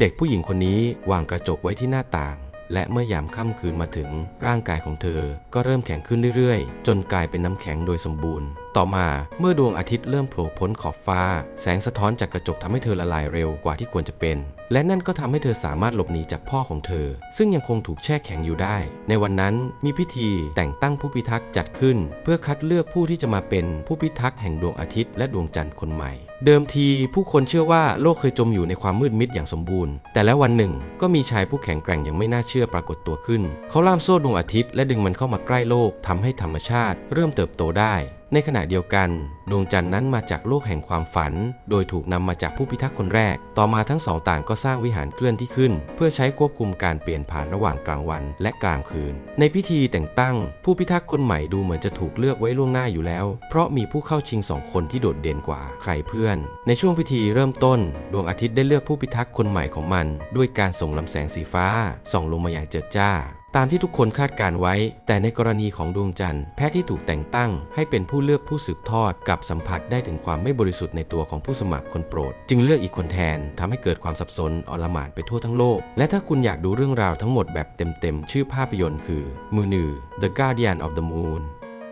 เด็กผู้หญิงคนนี้วางกระจกไว้ที่หน้าต่าง และเมื่อยามค่ำคืนมาถึงร่างกายของเธอก็เริ่มแข็งขึ้นเรื่อยๆ จนกลายเป็นน้ำแข็งโดยสมบูรณ์ ต่อมาเมื่อดวงอาทิตย์เริ่มโผล่พ้นขอบฟ้า แสงสะท้อนจากกระจกทำให้เธอละลายเร็วกว่าที่ควรจะเป็น และนั่นก็ทำให้เธอสามารถหลบหนีจากพ่อของเธอ ซึ่งยังคงถูกแช่แข็งอยู่ได้ ในวันนั้นมีพิธีแต่งตั้งผู้พิทักษ์จัดขึ้น เพื่อคัดเลือกผู้ที่จะมาเป็นผู้พิทักษ์แห่งดวงอาทิตย์และดวงจันทร์คนใหม่เดิมทีผู้คนเชื่อว่าโลกเคยจมอยู่ในความมืดมิดอย่างสมบูรณ์ แต่แล้ววันหนึ่งก็มีชายผู้แข็งแกร่งอย่างไม่น่าเชื่อปรากฏตัวขึ้น เขาล่ามโซ่ดวงอาทิตย์และดึงมันเข้ามาใกล้โลกทำให้ธรรมชาติ เริ่มเติบโตได้ ในขณะเดียวกัน ดวงจันทร์นั้นมาจากโลกแห่งความฝัน โดยถูกนำมาจากผู้พิทักษ์คนแรก ต่อมาทั้งสองต่างก็สร้างวิหารเคลื่อนที่ขึ้น เพื่อใช้ควบคุมการเปลี่ยนผ่านระหว่างกลางวันและกลางคืน ในพิธีแต่งตั้ง ผู้พิทักษ์คนใหม่ดูเหมือนจะถูกเลือกไว้ล่วงหน้าอยู่แล้ว เพราะมีผู้เข้าชิงสองคนที่โดดเด่นกว่าใครเพื่อน ในช่วงพิธีเริ่มต้น ดวงอาทิตย์ได้เลือกผู้พิทักษ์คนใหม่ของมัน ด้วยการส่งลำแสงสีฟ้าส่องลงมาอย่างเจิดจ้า ตามที่ทุกคนคาดการไว้ แต่ในกรณีของดวงจันทร์แพทย์ที่ถูกแต่งตั้ง ให้เป็นผู้เลือกผู้สืบทอดกับสัมผัสได้ถึงความไม่บริสุทธิ์ในตัวของผู้สมัครคนโปรด จึงเลือกอีกคนแทนทำให้เกิดความสับสนอลหม่านไปทั่วทั้งโลก และถ้าคุณอยากดูเรื่องราวทั้งหมดแบบเต็มๆชื่อภาพยนตร์คือมือหนึ่ง The Guardian of the Moon